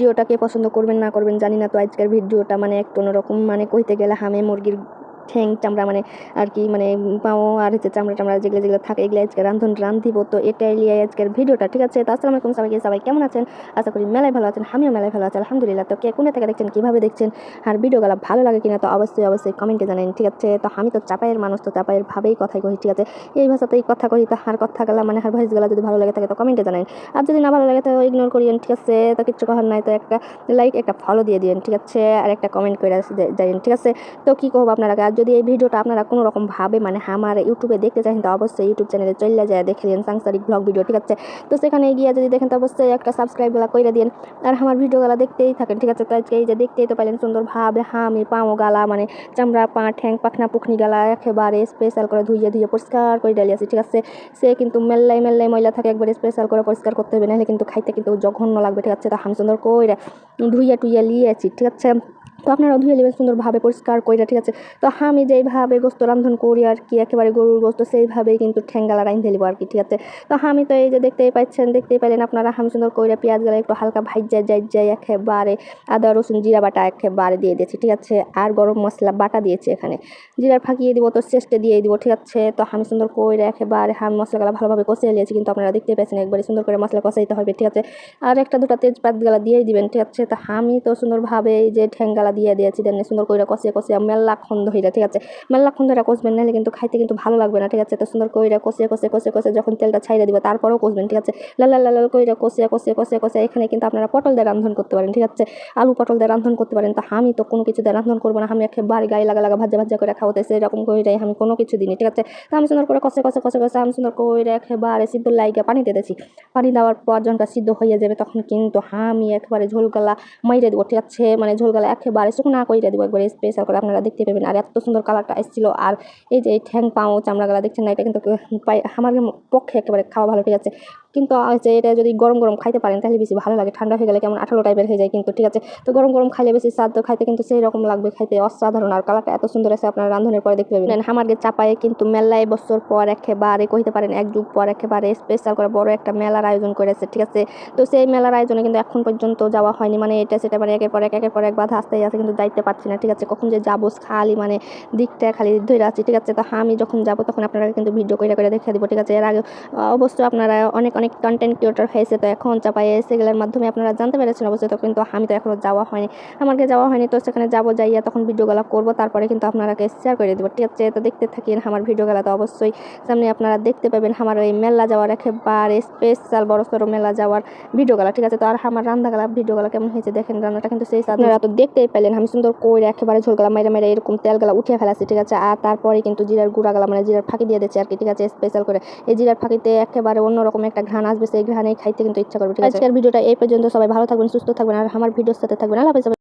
ভিডিওটাকে পছন্দ করবেন, না করবেন জানি না, তো আজকের ভিডিওটা মানে একটু অন্যরকম। মানে কইতে গেলে হামে মুরগির ঠ্যাং চামড়া মানে আর কি মানে পাও আর হচ্ছে চামড়া টামড়া যেগুলো যেগুলো থাকে, এগুলো আজকে রান্ধন রান্ধিব তো এটাই লিয়ে আজকের ভিডিওটা, ঠিক আছে? তো আসসালামু আলাইকুম সবাইকে, সবাই কেমন আছেন? আশা করি মেলায় ভালো আছেন, আমিও মেলায় ভালো আছি, আলহামদুলিল্লাহ। তো কে কোনে থেকে দেখছেন, কীভাবে দেখছেন, আর ভিডিওগুলো ভালো লাগে কিনা, তো অবশ্যই অবশ্যই কমেন্টে জানেন ঠিক আছে? তো আমি তো চাপাইয়ের মানুষ, তো চাপাইয়ের ভাবেই কথাই কহি ঠিক আছে? এই ভাষাতেই কথা কহি তো হার কথা মানে হার ভয়েসগুলো যদি ভালো লাগে থাকে, তো কমেন্টে জানেন আর যদি না ভালো লাগে, তো ইগনোর করিয়েন, ঠিক আছে? তো কিচ্ছু করার নাই, তো একটা লাইক একটা ফলো দিয়ে দিন ঠিক আছে? আর একটা কমেন্ট করে যাইন ঠিক আছে? তো কী করব আপনারা আর যদি এই ভিডিওটা আপনারা কোনো রকম ভাবে মানে আমার ইউটিউবে দেখতে চান তো অবশ্যই ইউটিউব চ্যানেলে চলে যায় দেখে দিন সাংসারিক ব্লগ ভিডিও ঠিক আছে? তো সেখানে গিয়ে যদি দেখেন, তো অবশ্যই একটা সাবস্ক্রাইবগুলো করে দিন আর আমার ভিডিওগুলো দেখতেই থাকেন, ঠিক আছে? তো আজকে এই যে দেখতেই তো পাইলেন সুন্দরভাবে হামি পাও গালা মানে চামড়া, পা, ঠ্যাং, পাখনা, পুখনি গালা একেবারে স্পেশাল করে ধুইয়ে ধুইয়ে পরিষ্কার করে ডালি আছে, ঠিক আছে? সে কিন্তু মেল্লাই মেল্লাই ময়লা থাকে, একবারে স্পেশাল করে পরিষ্কার করতে হবে, নাহলে কিন্তু খাইতে কিন্তু জঘন্য লাগবে, ঠিক আছে? তো আমি সুন্দর করে ধুইয়া টুইয়া লিয়েছি, ঠিক আছে? আপনারা ধুয়ে নেবেন সুন্দরভাবে পরিষ্কার করে ঠিক আছে। তো আমি যেইভাবে গোস্ত রান্ধন করি আর কি, একেবারে গরুর গোস্ত, সেইভাবেই কিন্তু ঠ্যাঙ্গালা রাইন ফেলিব আর কি, ঠিক আছে। তো আমি তো এই যে দেখতেই পাচ্ছেন, দেখতেই পাইলেন আপনারা আমি সুন্দর করে পেঁয়াজ গেলে একটু হালকা ভাজ্যা যাই যাই একেবারে আদা, রসুন, জিরা বাটা একেবারে দিয়ে দিয়েছি, ঠিক আছে। আর গরম মশলা বাটা দিয়েছি এখানে। জিরার ফাঁকিয়ে দিব তো চেষ্টা দিয়ে দিব, ঠিক আছে। তো আমি সুন্দর করে একেবারে আমি মশলাগুলো ভালোভাবে কষিয়ে নিয়েছি, কিন্তু আপনারা দেখতে পাচ্ছেন একবারে সুন্দর করে মশলা কষাইতে হবে, ঠিক আছে। আর একটা দুটো তেজপাতগুলা দিয়েই দিবেন, ঠিক আছে। তো আমি তো সুন্দরভাবে এই যে ঠ্যাঙ্গালা দিয়ে দিয়েছি দেন সুন্দর করে কষিয়ে কষিয়ে মেলাক্ষণ ধরে ঠিক আছে মেলাক্ষণ ধরে কষবেন নাহলে কিন্তু খাইতে কিন্তু ভালো লাগবে না ঠিক আছে তো সুন্দর করে কষিয়ে কষিয়ে কষিয়ে কষিয়ে যখন তেলটা ছাইড়ে দিবে তারপরেও কষবেন ঠিক আছে লাল লাল লাল করে কষিয়ে কষিয়ে কষিয়ে কষিয়ে এখানে কিন্তু আপনারা পটল দিয়ে রান্ধন করতে পারেন ঠিক আছে আলু পটল দিয়ে রান্ধন করতে পারেন তো আমি তো কোনো কিছু দিয়ে রান্ধন করব না আমি একেবারে গায়ে লাগা লাগা ভাজা ভাজা করে খাওয়াতে সেরকম করে আমি কোনো কিছু দিই ঠিক আছে তো আমি সুন্দর করে কষে কষে কষে কষে আমি সুন্দর করে একেবারে সিদ্ধ লাইগে পানি দিতেছি পানি দেওয়ার পর যখন সিদ্ধ হয়ে যাবে তখন কিন্তু আমি একেবারে ঝোলগালা মাইরে দেবো ঠিক আছে মানে ঝোলগালা একেবারে শুকনা করে দিব একবারে স্পেশাল করে আপনারা দেখতে পাবেন। আর এত সুন্দর কালারটা এসেছিল। আর এই যে এই ঠ্যাং পাও চামড়াগুলা দেখছেন না, এটা কিন্তু আমার পক্ষে একেবারে খাওয়া ভালো ঠিক আছে কিন্তু হচ্ছে এটা যদি গরম গরম খাইতে পারেন, তাহলে বেশি ভালো লাগে। ঠান্ডা হয়ে গেলে কেমন আঠালো টাইপের হয়ে যায় কিন্তু, ঠিক আছে? তো গরম গরম খাইলে বেশি স্বাদ খাইতে কিন্তু সেই রকম লাগবে, খাইতে অসাধারণ। আর কালারটা এত সুন্দর আছে, আপনারা রান্ধনের পরে দেখতে পাবেন। আমাদের চাপায়ে কিন্তু মেলায় বছর পর একেবারে কইতে পারেন, এক যুগ পর একেবারে স্পেশাল করে বড় একটা মেলার আয়োজন করেছে, ঠিক আছে? তো সেই মেলার আয়োজনে কিন্তু এখন পর্যন্ত যাওয়া হয়নি মানে এটা সেটা মানে একের পর এক, একের পর এক বাধা আসতেই আছে, কিন্তু যাইতে পারছি না, ঠিক আছে? কখন যে যাব, খালি মানে দিকটা খালি ধরে আছি, ঠিক আছে? তো আমি যখন যাব, তখন আপনারা কিন্তু ভিডিও করে করে দেখে দিব, ঠিক আছে? এর আগে অবশ্যই আপনারা অনেক অনেক কন্টেন্ট ক্রিয়েটর হয়েছে, তো এখন চাপাইয়ে সেগুলোর মাধ্যমে আপনারা জানতে পেরেছেন অবশ্যই, তো কিন্তু আমি তো এখনও যাওয়া হয়নি। আমাকে যাওয়া হয়নি, তো সেখানে যাব যাইয়া তখন ভিডিওগুলো করব, তারপরে কিন্তু আপনারাকে শেয়ার করে দেবো। ঠিক আছে, তো দেখতে থাকি আমার ভিডিওগুলো তো অবশ্যই সামনে আপনারা দেখতে পাবেন আমার ওই মেলা যাওয়ার একেবারে স্পেশাল বড় সড়ো মেলা যাওয়ার ভিডিওগুলো ঠিক আছে? তো আর আমার রান্নাগুলা ভিডিওগুলো কেমন হয়েছে দেখেন, রান্নাটা কিন্তু সেই আপনারা তো দেখতেই পেলেন, আমি সুন্দর করে একেবারে ঝোলগুলা মেরে মেরে এরকম তেলগুলা উঠিয়ে ফেলাছি, ঠিক আছে? আর তারপরে কিন্তু জিরার গুঁড়াগুলা মানে জিরার ফাঁকি দিয়ে দিচ্ছে আর কি, ঠিক আছে? স্পেশাল করে। এই জিরার ফাঁকিতে একেবারে অন্যরকম একটা ঘ্রাণ আসবে, সেই ঘ্রাণে খাইতে কিন্তু ইচ্ছা করবে, ঠিক আছে? আজকের ভিডিওটা এই পর্যন্ত, সবাই ভালো থাকবেন, সুস্থ থাকবেন, আর আমার ভিডিওর সাথে থাকবেন। আল্লাহ